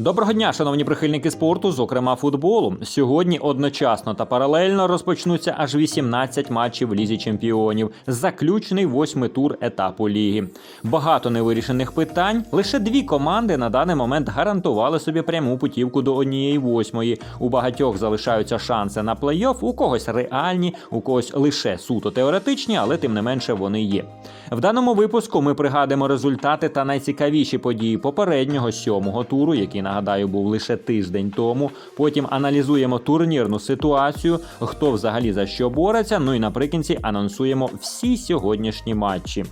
Доброго дня, шановні прихильники спорту, зокрема футболу. Сьогодні одночасно та паралельно розпочнуться аж 18 матчів лізі чемпіонів. Заключний восьмий тур етапу ліги. Багато невирішених питань. Лише дві команди на даний момент гарантували собі пряму путівку до однієї восьмої. У багатьох залишаються шанси на плей-офф, у когось реальні, у когось лише суто теоретичні, але тим не менше вони є. В даному випуску ми пригадуємо результати та найцікавіші події попереднього сьомого туру, який нагадаю був лише тиждень тому. Потім аналізуємо турнірну ситуацію, хто взагалі за що бореться. Ну і наприкінці анонсуємо всі сьогоднішні матчі.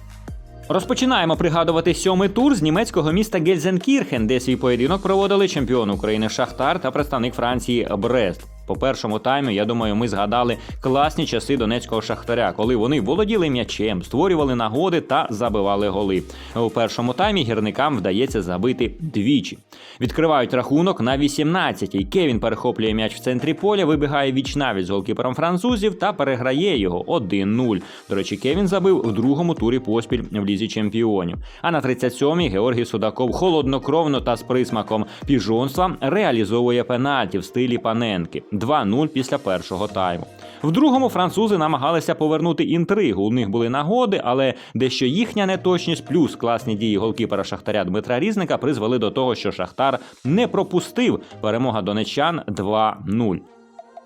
Розпочинаємо пригадувати сьомий тур з німецького міста Гельзенкірхен, де свій поєдинок проводили чемпіон України Шахтар та представник Франції Брест. По першому таймі, я думаю, ми згадали класні часи донецького шахтаря, коли вони володіли м'ячем, створювали нагоди та забивали голи. У першому таймі гірникам вдається забити двічі. Відкривають рахунок на 18-й. Кевін перехоплює м'яч в центрі поля, вибігає віч навіть з голкіпером французів та переграє його 1-0. До речі, Кевін забив в другому турі поспіль в лізі чемпіонів. А на 37-й Георгій Судаков холоднокровно та з присмаком піжонства реалізовує пенальті в стилі Паненки. 2-0 після першого тайму. В другому французи намагалися повернути інтригу. У них були нагоди, але дещо їхня неточність плюс класні дії голкіпера Шахтаря Дмитра Різника призвели до того, що Шахтар не пропустив перемога донечан 2-0.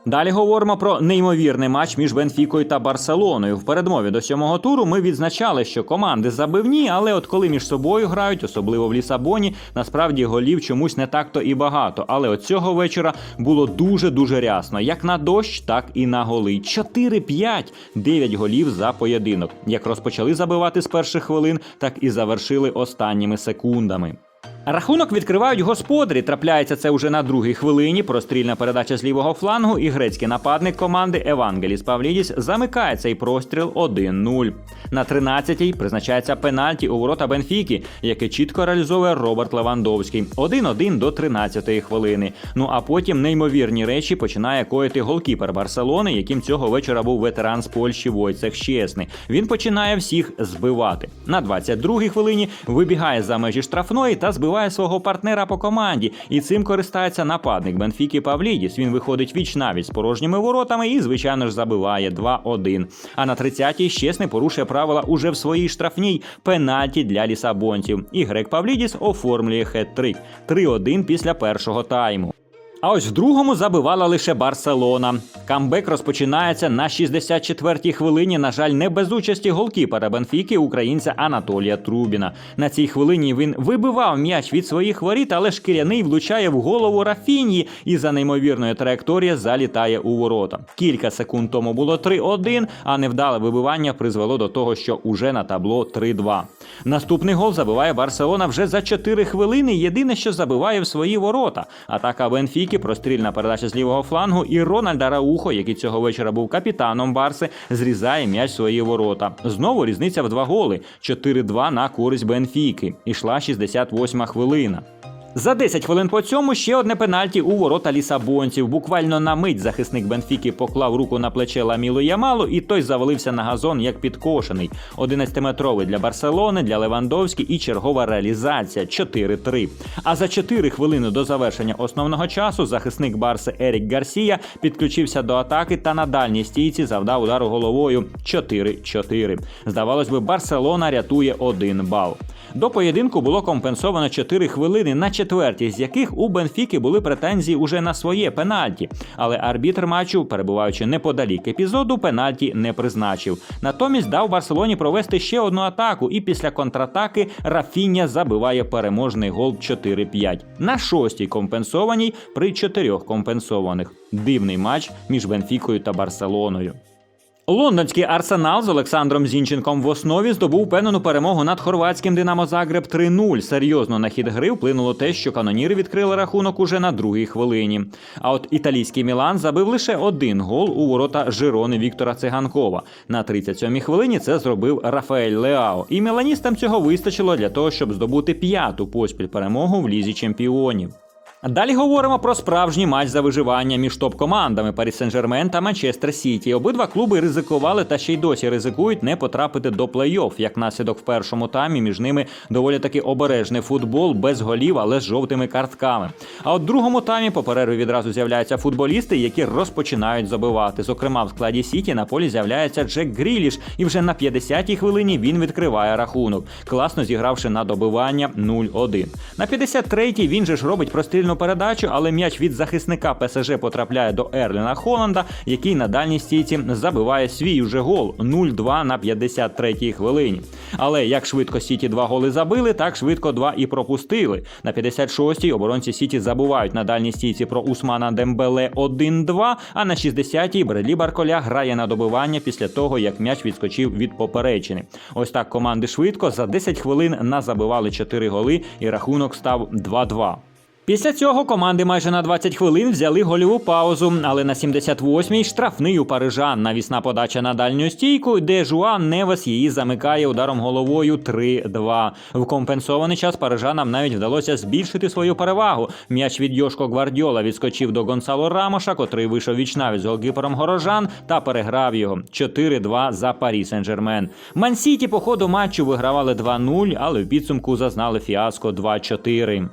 Далі говоримо про неймовірний матч між Бенфікою та Барселоною. В передмові до сьомого туру ми відзначали, що команди забивні, але от коли між собою грають, особливо в Лісабоні, насправді голів чомусь не так-то і багато. Але от цього вечора було дуже дуже рясно, як на дощ, так і на голи. 4-5, 9 голів за поєдинок. Як розпочали забивати з перших хвилин, так і завершили останніми секундами. Рахунок відкривають господарі. Трапляється це уже на другій хвилині. Прострільна передача з лівого флангу, і грецький нападник команди Евангеліс Павлідіс замикає цей простріл 1-0. На 13-й призначається пенальті у ворота Бенфіки, яке чітко реалізовує Роберт Левандовський. 1-1 до 13-ї хвилини. Ну а потім неймовірні речі починає коїти голкіпер Барселони, яким цього вечора був ветеран з Польщі Войцех Щесний. Він починає всіх збивати. На 22-й хвилині вибігає за межі штрафної та збиває свого партнера по команді. І цим користається нападник Бенфіки Павлідіс. Він виходить віч навіть з порожніми воротами і, звичайно ж, забиває 2-1. А на 30-й Щесний порушує правила уже в своїй штрафній пенальті для лісабонців. І Грек Павлідіс оформлює хет-трик. 3-1 після першого тайму. А ось в другому забивала лише Барселона. Камбек розпочинається на 64-й хвилині. На жаль, не без участі голкіпера Бенфіки українця Анатолія Трубіна. На цій хвилині він вибивав м'яч від своїх воріт, але шкіряний влучає в голову Рафінії і за неймовірної траєкторії залітає у ворота. Кілька секунд тому було 3-1, а невдале вибивання призвело до того, що уже на табло 3-2. Наступний гол забиває Барселона вже за 4 хвилини. Єдине, що забиває в свої ворота. Атака Бенфіки, прострільна передача з лівого флангу, і Рональд Араухо, який цього вечора був капітаном Барси, зрізає м'яч свої ворота. Знову різниця в два голи: 4-2 на користь Бенфіки. Ішла 68-ма хвилина. За 10 хвилин по цьому ще одне пенальті у ворота лісабонців. Буквально на мить захисник Бенфіки поклав руку на плече Ламілу Ямалу, і той завалився на газон як підкошений. 11-метровий для Барселони, для Левандовські і чергова реалізація 4-3. А за 4 хвилини до завершення основного часу захисник Барси Ерік Гарсія підключився до атаки та на дальній стійці завдав удару головою 4-4. Здавалось би, Барселона рятує один бал. До поєдинку було компенсовано 4 хвилини, на четвертій з яких у Бенфіки були претензії уже на своє пенальті. Але арбітр матчу, перебуваючи неподалік епізоду, пенальті не призначив. Натомість дав Барселоні провести ще одну атаку, і після контратаки Рафіння забиває переможний гол 4-5. На шостій компенсованій при чотирьох компенсованих. Дивний матч між Бенфікою та Барселоною. Лондонський арсенал з Олександром Зінченком в основі здобув певну перемогу над хорватським Динамо Загреб 3-0. Серйозно на хід гри вплинуло те, що каноніри відкрили рахунок уже на другій хвилині. А от італійський Мілан забив лише один гол у ворота Жирони Віктора Циганкова. На 37-й хвилині це зробив Рафаель Леао. І міланістам цього вистачило для того, щоб здобути п'яту поспіль перемогу в лізі чемпіонів. Далі говоримо про справжній матч за виживання між топ-командами Парі Сен-Жермен та Манчестер Сіті. Обидва клуби ризикували та ще й досі ризикують не потрапити до плей-офф. Як наслідок в першому таймі між ними доволі таки обережний футбол без голів, але з жовтими картками. А от в другому таймі по перерві відразу з'являються футболісти, які розпочинають забивати. Зокрема, в складі Сіті на полі з'являється Джек Гріліш, і вже на 50-й хвилині він відкриває рахунок, класно зігравши на добивання 0-1. На 53-й він же ж робить прострільну передачу, але м'яч від захисника ПСЖ потрапляє до Ерліна Холланда, який на дальній стійці забиває свій уже гол 0-2 на 53-й хвилині. Але як швидко Сіті два голи забили, так швидко два і пропустили. На 56-й оборонці Сіті забувають на дальній стійці про Усмана Дембеле 1-2, а на 60-й Бредлі Барколя грає на добивання після того, як м'яч відскочив від поперечини. Ось так команди швидко за 10 хвилин назабивали 4 голи, і рахунок став 2-2. Після цього команди майже на 20 хвилин взяли гольову паузу, але на 78-й штрафний у парижан. Навісна подача на дальню стійку, де Жуан Невес її замикає ударом головою 3-2. В компенсований час парижанам навіть вдалося збільшити свою перевагу. М'яч від Йошко Гвардіола відскочив до Гонсало Рамоша, котрий вийшов вічнавість з голкіпером Горожан та переграв його 4-2 за Парі Сен-Жермен. Мансіті по ходу матчу вигравали 2-0, але в підсумку зазнали фіаско 2-4.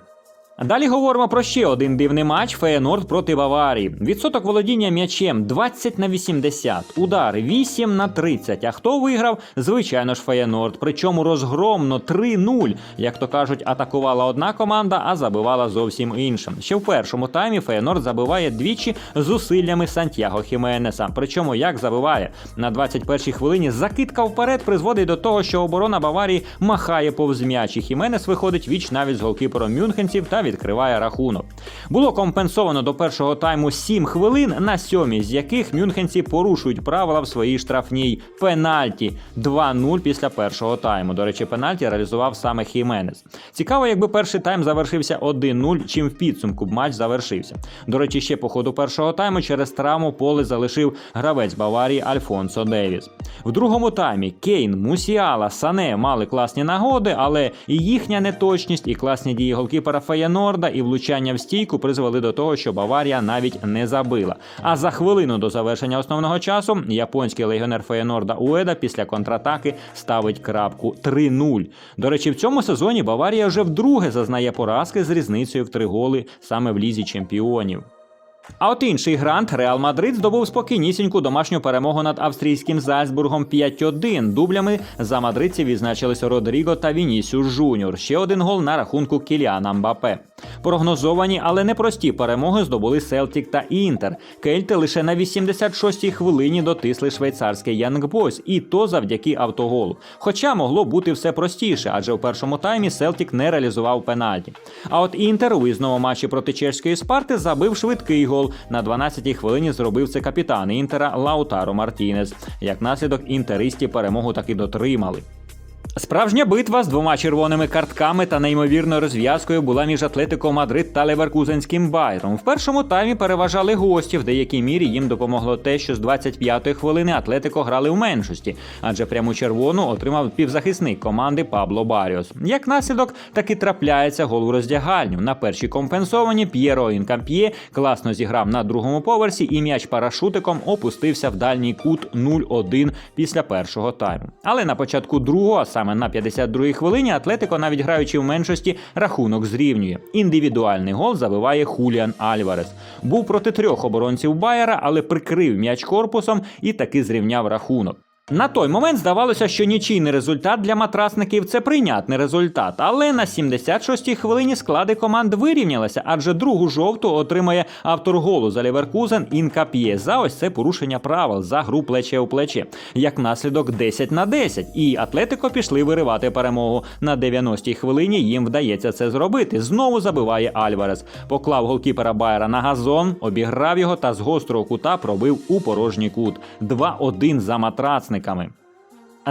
Далі говоримо про ще один дивний матч Феєнорд проти Баварії. Відсоток володіння м'ячем 20 на 80, удари 8 на 30. А хто виграв? Звичайно ж, Феєнорд. Причому розгромно 3-0. Як то кажуть, атакувала одна команда, а забивала зовсім інша. Ще в першому таймі Феєнорд забиває двічі зусиллями Сантьяго Хіменеса. Причому як забиває на 21-й хвилині закидка вперед призводить до того, що оборона Баварії махає повз м'яч. і Хіменес виходить віч навіть з голкіпером мюнхенців та відкриває рахунок. Було компенсовано до першого тайму 7 хвилин, на сьомій з яких мюнхенці порушують правила в своїй штрафній пенальті 2-0 після першого тайму. До речі, пенальті реалізував саме Хіменес. Цікаво, якби перший тайм завершився 1-0, чим в підсумку матч завершився. До речі, ще по ходу першого тайму через травму поле залишив гравець Баварії Альфонсо Девіс. В другому таймі Кейн, Мусіала, Сане мали класні нагоди, але і їхня неточність, і класні дії голкіпера Феєнорда, і влучання в стійку призвели до того, що Баварія навіть не забила. А за хвилину до завершення основного часу японський легіонер Феєнорда Уеда після контратаки ставить крапку 3-0. До речі, в цьому сезоні Баварія вже вдруге зазнає поразки з різницею в три голи саме в лізі чемпіонів. А от інший грант Реал Мадрид здобув спокійнісіньку домашню перемогу над австрійським Зальцбургом 5-1. Дублями за мадридців відзначилися Родріго та Вінісіус Жуніор. Ще один гол на рахунку Кіліана Мбапе. Прогнозовані, але непрості перемоги здобули Селтік та Інтер. Кельти лише на 86-й хвилині дотисли швейцарський Янг Бойс, і то завдяки автоголу. Хоча могло бути все простіше, адже в першому таймі Селтік не реалізував пенальті. А от Інтер у визному матчі проти чешської спарти забив швидкий гол. На 12-й хвилині зробив це капітан Інтера Лаутаро Мартінес. Як наслідок інтеристі перемогу таки дотримали. Справжня битва з двома червоними картками та неймовірною розв'язкою була між Атлетико Мадрид та Леверкузенським Байром. В першому таймі переважали гості. В деякій мірі їм допомогло те, що з 25-ї хвилини Атлетико грали в меншості, адже пряму червону отримав півзахисник команди Пабло Баріос. Як наслідок, таки трапляється гол у роздягальню. На першій компенсовані П'єро Інкамп'є класно зіграв на другому поверсі, і м'яч парашутиком опустився в дальній кут 0-1 після першого тайму. Але на початку другого, а саме на 52-й хвилині, Атлетико, навіть граючи в меншості, рахунок зрівнює. Індивідуальний гол забиває Хуліан Альварес. Був проти трьох оборонців Байера, але прикрив м'яч корпусом і таки зрівняв рахунок. На той момент здавалося, що нічийний результат для матрасників це прийнятний результат. Але на 76-й хвилині склади команд вирівнялися, адже другу жовту отримає автор голу за Ліверкузен Інкап'є за ось це порушення правил за гру плече у плече. Як наслідок 10 на 10. І Атлетико пішли виривати перемогу. На 90-й хвилині їм вдається це зробити. Знову забиває Альварес. Поклав голкіпера Байера на газон, обіграв його та з гострого кута пробив у порожній кут. 2-1 за coming.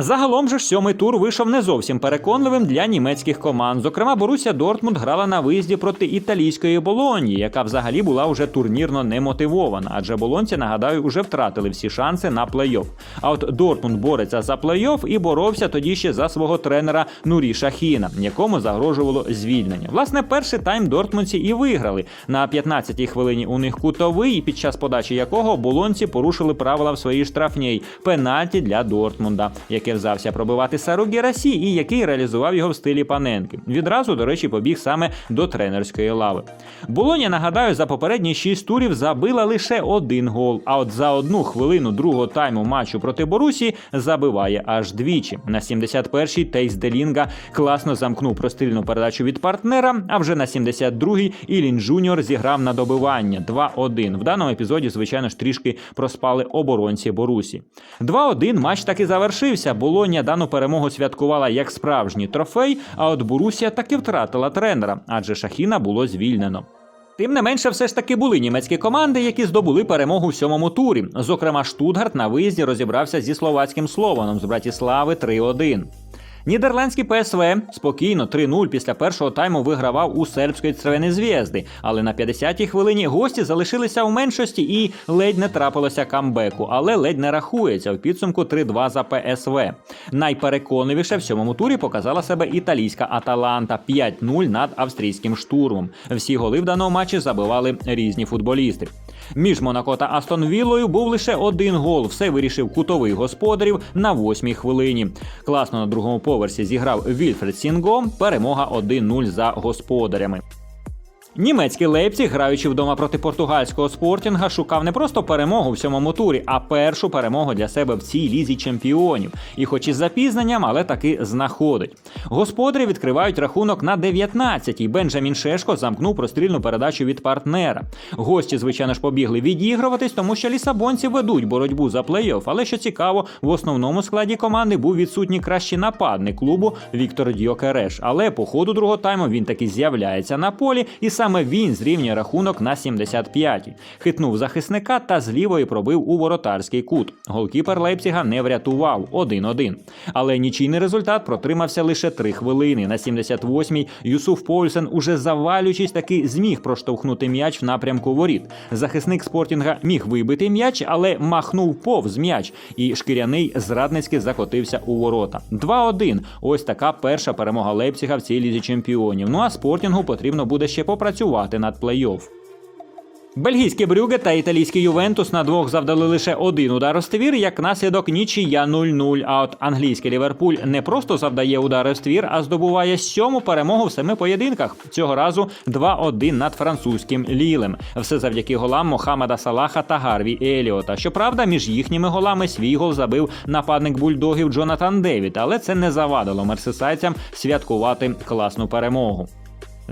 Загалом же ж сьомий тур вийшов не зовсім переконливим для німецьких команд. Зокрема, Борусія Дортмунд грала на виїзді проти італійської Болонії, яка взагалі була уже турнірно немотивована, адже болонці, нагадаю, уже втратили всі шанси на плей-офф. А от Дортмунд бореться за плей-офф і боровся тоді ще за свого тренера Нурі Шахіна, якому загрожувало звільнення. Власне, перший тайм Дортмундці і виграли. На 15-й хвилині у них кутовий, під час подачі якого болонці порушили правила в своїй штрафній пенальті для Дортмунда, який взявся пробивати Сару Герасі і який реалізував його в стилі паненки. Відразу, до речі, побіг саме до тренерської лави. Болоня, нагадаю, за попередні 6 турів забила лише один гол. А от за одну хвилину другого тайму матчу проти Борусі забиває аж двічі. На 71-й Тейс Делінга класно замкнув прострільну передачу від партнера. А вже на 72-й Ілін Джуніор зіграв на добивання 2-1. В даному епізоді, звичайно ж, трішки проспали оборонці Борусі. 2-1 матч так і завершився. Болоня дану перемогу святкувала як справжній трофей. А от Борусія таки втратила тренера, адже Шахіна було звільнено. Тим не менше, все ж таки були німецькі команди, які здобули перемогу в сьомому турі. Зокрема, Штутгарт на виїзді розібрався зі словацьким Слованом з Братіслави 3-1. Нідерландський ПСВ спокійно 3-0 після першого тайму вигравав у сербської Црвени Звєзди, але на 50-й хвилині гості залишилися у меншості і ледь не трапилося камбеку, але ледь не рахується в підсумку 3-2 за ПСВ. Найпереконливіше в сьомому турі показала себе італійська Аталанта 5-0 над австрійським штурмом. Всі голи в даному матчі забивали різні футболісти. Між Монако та Астон Віллою був лише один гол. Все вирішив кутовий господарів на восьмій хвилині. Класно на другому поверсі зіграв Вільфред Сінго. Перемога 1-0 за господарями. Німецький Лейпціг, граючи вдома проти португальського спортінга, шукав не просто перемогу в сьомому турі, а першу перемогу для себе в цій лізі чемпіонів. І, хоч із запізненням, але таки знаходить. Господарі відкривають рахунок на 19-й. Бенджамін Шешко замкнув прострільну передачу від партнера. Гості, звичайно ж, побігли відігруватись, тому що лісабонці ведуть боротьбу за плей-офф. Але що цікаво, в основному складі команди був відсутній кращий нападник клубу Віктор Дьокереш. Але по ходу другого тайму він таки з'являється на полі і саме він зрівнює рахунок на 75-й. Хитнув захисника та з лівої пробив у воротарський кут. Голкіпер Лейпціга не врятував 1-1. Але нічийний результат протримався лише 3 хвилини. На 78-й Юсуф Польсен, уже завалюючись, таки зміг проштовхнути м'яч в напрямку воріт. Захисник спортінга міг вибити м'яч, але махнув повз м'яч, і шкіряний зрадницьки закотився у ворота. 2-1. Ось така перша перемога Лейпціга в цій лізі чемпіонів. Ну а спортінгу потрібно буде ще попрацювати над плей-офф. Бельгійське Брюге та італійський Ювентус на двох завдали лише один удар у ствір, як наслідок нічия 0-0. А от англійський Ліверпуль не просто завдає удари в ствір, а здобуває сьому перемогу в семи поєдинках. Цього разу 2-1 над французьким Лілем. Все завдяки голам Мохамеда Салаха та Гарві Еліота. Щоправда, між їхніми голами свій гол забив нападник бульдогів Джонатан Девід, але це не завадило мерсисайцям святкувати класну перемогу.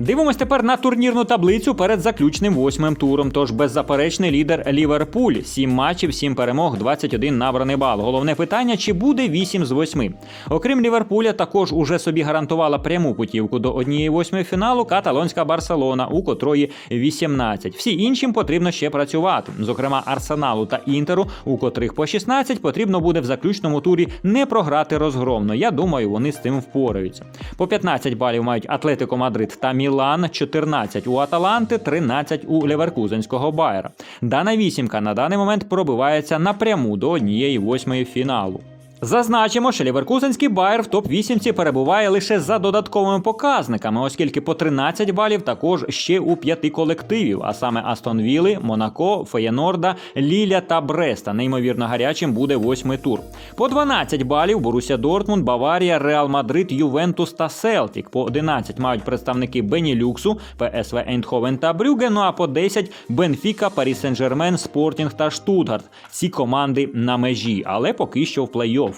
Дивимось тепер на турнірну таблицю перед заключним восьмим туром. Тож беззаперечний лідер Ліверпуль. Сім матчів, сім перемог, 21 набраний бал. Головне питання: чи буде 8 з 8? Окрім Ліверпуля, також уже собі гарантувала пряму путівку до однієї восьмої фіналу каталонська Барселона, у котрої 18. Всі іншим потрібно ще працювати. Зокрема, Арсеналу та Інтеру, у котрих по 16, потрібно буде в заключному турі не програти розгромно. Я думаю, вони з цим впораються. По 15 балів мають Атлетико Мадрид та Мілан, 14 у Аталанти, 13 у Леверкузенського Байера. Дана вісімка на даний момент пробивається напряму до однієї восьмої фіналу. Зазначимо, що Ліверкузенський Байер в топ-8 перебуває лише за додатковими показниками, оскільки по 13 балів також ще у п'яти колективів, а саме Астон Вілли, Монако, Феєнорда, Ліля та Бреста. Неймовірно гарячим буде восьмий тур. По 12 балів Боруся Дортмунд, Баварія, Реал Мадрид, Ювентус та Селтік. По 11 мають представники Бенілюксу, ПСВ Ейндховен та Брюге. Ну а по 10 Бенфіка, Парі Сен-Жермен, Спортінг та Штутгарт. Ці команди на межі, але поки що в плей-офф.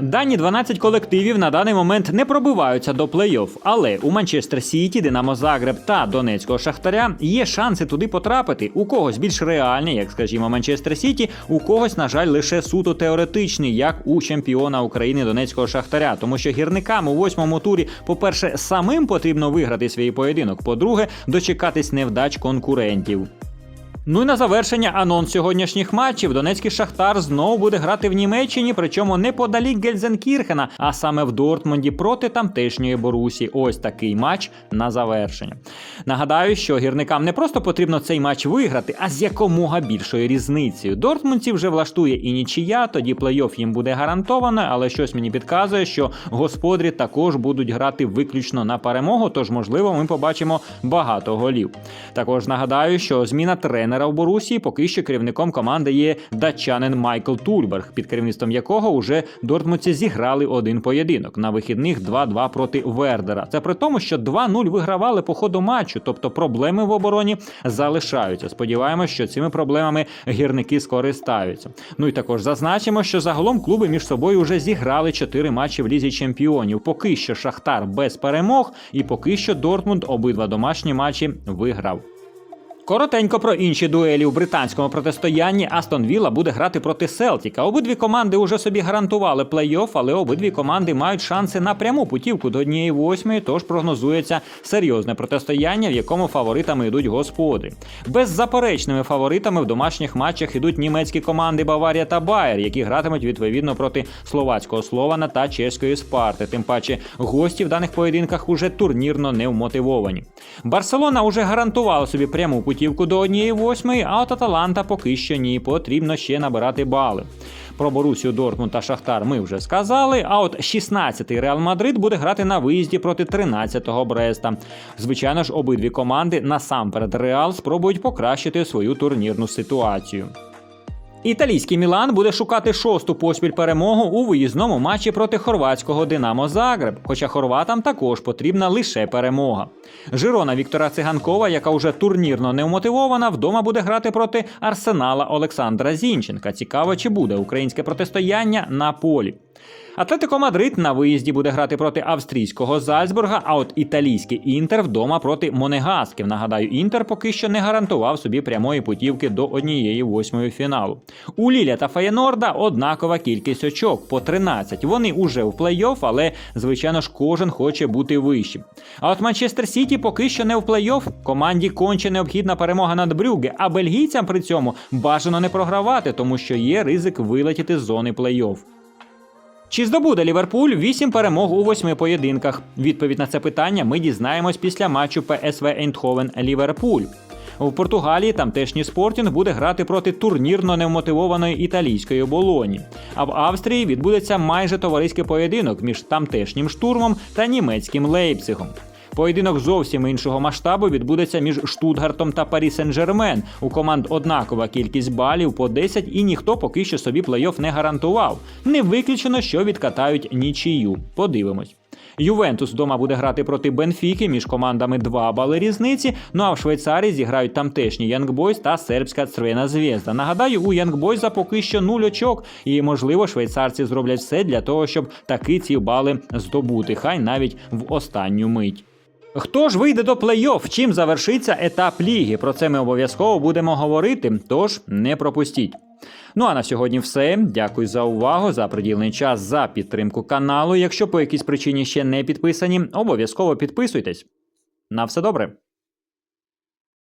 Дані 12 колективів на даний момент не пробиваються до плей-офф, але у Манчестер Сіті, Динамо Загреб та Донецького Шахтаря є шанси туди потрапити. У когось більш реальні, як скажімо, Манчестер Сіті, у когось, на жаль, лише суто теоретичний, як у чемпіона України Донецького Шахтаря. Тому що гірникам у восьмому турі, по-перше, самим потрібно виграти свій поєдинок. По-друге, дочекатись невдач конкурентів. Ну і на завершення анонс сьогоднішніх матчів. Донецький Шахтар знову буде грати в Німеччині, причому неподалік Гельзенкірхена, а саме в Дортмунді проти тамтешньої Борусі. Ось такий матч на завершення. Нагадаю, що гірникам не просто потрібно цей матч виграти, а з якомога більшою різницею. Дортмундці вже влаштує і нічия, тоді плей-офф їм буде гарантовано, але щось мені підказує, що господарі також будуть грати виключно на перемогу, тож, можливо, ми побачимо багато голів. Також нагадаю, що зміна тренера в Борусії поки що керівником команди є датчанин Майкл Тульберг, під керівництвом якого уже дортмундці зіграли один поєдинок на вихідних 2-2 проти Вердера. Це при тому, що 2-0 вигравали по ходу матчу, тобто проблеми в обороні залишаються. Сподіваємось, що цими проблемами гірники скористаються. Ну і також зазначимо, що загалом клуби між собою вже зіграли 4 матчі в лізі чемпіонів. Поки що Шахтар без перемог, і поки що Дортмунд обидва домашні матчі виграв. Коротенько про інші дуелі у британському протистоянні Астон Вілла буде грати проти Селтіка. Обидві команди уже собі гарантували плей-офф, але обидві команди мають шанси на пряму путівку до однієї восьмої, тож прогнозується серйозне протистояння, в якому фаворитами йдуть господарі. Беззаперечними фаворитами в домашніх матчах ідуть німецькі команди Баварія та Байер, які гратимуть відповідно проти словацького Слована та чеської Спарти. Тим паче гості в даних поєдинках уже турнірно не вмотивовані. Барселона уже гарантувала собі пряму путівку до однієї восьмої, а от Аталанта поки що ні. Потрібно ще набирати бали. Про Борусію Дортмунд та Шахтар ми вже сказали. А от 16-й Реал Мадрид буде грати на виїзді проти 13-го Бреста. Звичайно ж, обидві команди насамперед Реал спробують покращити свою турнірну ситуацію. Італійський Мілан буде шукати шосту поспіль перемогу у виїзному матчі проти хорватського Динамо Загреб, хоча хорватам також потрібна лише перемога. Жирона Віктора Циганкова, яка вже турнірно неумотивована, вдома буде грати проти Арсенала Олександра Зінченка. Цікаво, чи буде українське протистояння на полі. Атлетико Мадрид на виїзді буде грати проти австрійського Зальцбурга, а от італійський інтер вдома проти Монегасків. Нагадаю, інтер поки що не гарантував собі прямої путівки до однієї восьмої фіналу. У Ліля та Феєнорда однакова кількість очок по 13. Вони уже в плей-офф, але звичайно ж кожен хоче бути вищим. А от Манчестер Сіті поки що не в плей-офф. Команді конче необхідна перемога над Брюге, а бельгійцям при цьому бажано не програвати, тому що є ризик вилетіти з зони плей-офф. Чи здобуде Ліверпуль 8 перемог у восьми поєдинках? Відповідь на це питання ми дізнаємось після матчу ПСВ Ейндховен Ліверпуль. У Португалії тамтешній спортінг буде грати проти турнірно невмотивованої італійської болоні. А в Австрії відбудеться майже товариський поєдинок між тамтешнім штурмом та німецьким Лейпцигом. Поєдинок зовсім іншого масштабу відбудеться між Штутгартом та Парі Сен-Жермен. У команд однакова кількість балів по 10 і ніхто поки що собі плей-офф не гарантував. Не виключено, що відкатають нічию. Подивимось. Ювентус вдома буде грати проти Бенфіки між командами 2 бали різниці. Ну а в Швейцарії зіграють тамтешні Янгбойс та сербська Црвена Звєзда. Нагадаю, у Янгбойза поки що нуль очок, і можливо швейцарці зроблять все для того, щоб таки ці бали здобути, хай навіть в останню мить. Хто ж вийде до плей-офф? Чим завершиться етап ліги? Про це ми обов'язково будемо говорити, тож не пропустіть. Ну а на сьогодні все. Дякую за увагу, за приділений час, за підтримку каналу. Якщо по якійсь причині ще не підписані, обов'язково підписуйтесь. На все добре.